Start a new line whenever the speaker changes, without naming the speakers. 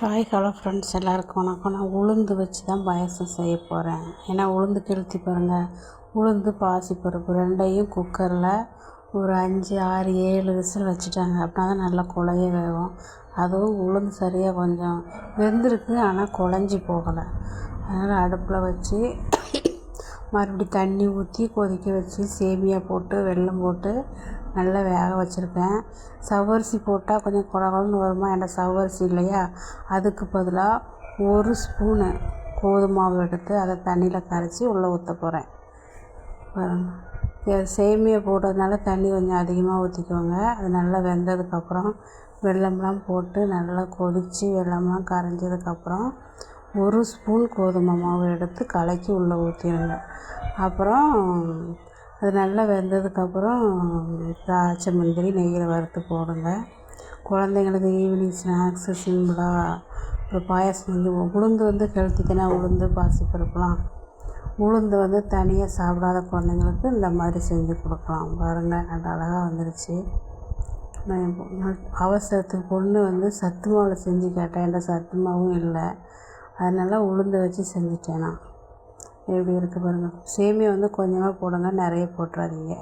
Hi hello friends எல்லாருக்கும் வணக்கம். நான் உளுந்து வச்சு தான் பாயசம் செய்ய போகிறேன் ஏன்னா உளுந்து கெளுத்தி பாருங்கள் உளுந்து பாசிப்பருப்பு ரெண்டையும் குக்கரில் ஒரு அஞ்சு ஆறு ஏழு விசில் வச்சுட்டாங்க. அப்படின்னா தான் நல்லா குழைய வேகும். அதுவும் உளுந்து சரியாக கொஞ்சம் வெந்திருக்கு ஆனால் குழஞ்சி போகலை. அதனால் அடுப்பில் வச்சு மறுபடி தண்ணி ஊற்றி கொதிக்க வச்சு சேமியா போட்டு வெல்லம் போட்டு நல்லா வேக வச்சுருப்பேன். சவ்வரிசி போட்டால் கொஞ்சம் கொழ கொழன்னு வருமா? என்கிட்ட சவரிசி இல்லையா? அதுக்கு பதிலாக ஒரு ஸ்பூனு கோதுமை மாவு எடுத்து அதை தண்ணியில் கரைச்சி உள்ளே ஊற்ற போகிறேன் சேமியா போட்டதுனால தண்ணி கொஞ்சம் அதிகமாக ஊற்றிக்கோங்க அது நல்லா வெந்ததுக்கப்புறம் வெல்லம்லாம் போட்டு நல்லா கொதித்து வெல்லம்லாம் கரைஞ்சதுக்கப்புறம் ஒரு ஸ்பூன் கோதுமை மாவு எடுத்து கலக்கி உள்ளே ஊற்றிடுங்க அப்புறம் அது நல்லா வெந்ததுக்கப்புறம் திராட்சை முந்திரி நெய்யில் வறுத்து போடுங்க. குழந்தைங்களுக்கு ஈவினிங் ஸ்நாக்ஸு சிம்பிளாக அப்புறம் பாயாசம் செஞ்சு உளுந்து வந்து ஹெல்த்தி தானே உளுந்து பாசிப்பருப்புலாம். உளுந்து வந்து தனியாக சாப்பிடாத குழந்தைங்களுக்கு இந்த மாதிரி செஞ்சு கொடுக்கலாம். பாருங்கள் நல்லா அழகாக வந்துருச்சு. நான் அவசரத்துக்கு பொண்ணு வந்து சத்து மாவில் செஞ்சு கேட்டேன் என்கிட்ட சத்து மாவும் இல்லை. அதனால் உளுந்து வச்சு செஞ்சுட்டேன் நான். எப்படி இருக்குது பாருங்கள் சேமியா வந்து கொஞ்சமாக போடுங்க நிறைய போட்டுறாதீங்க.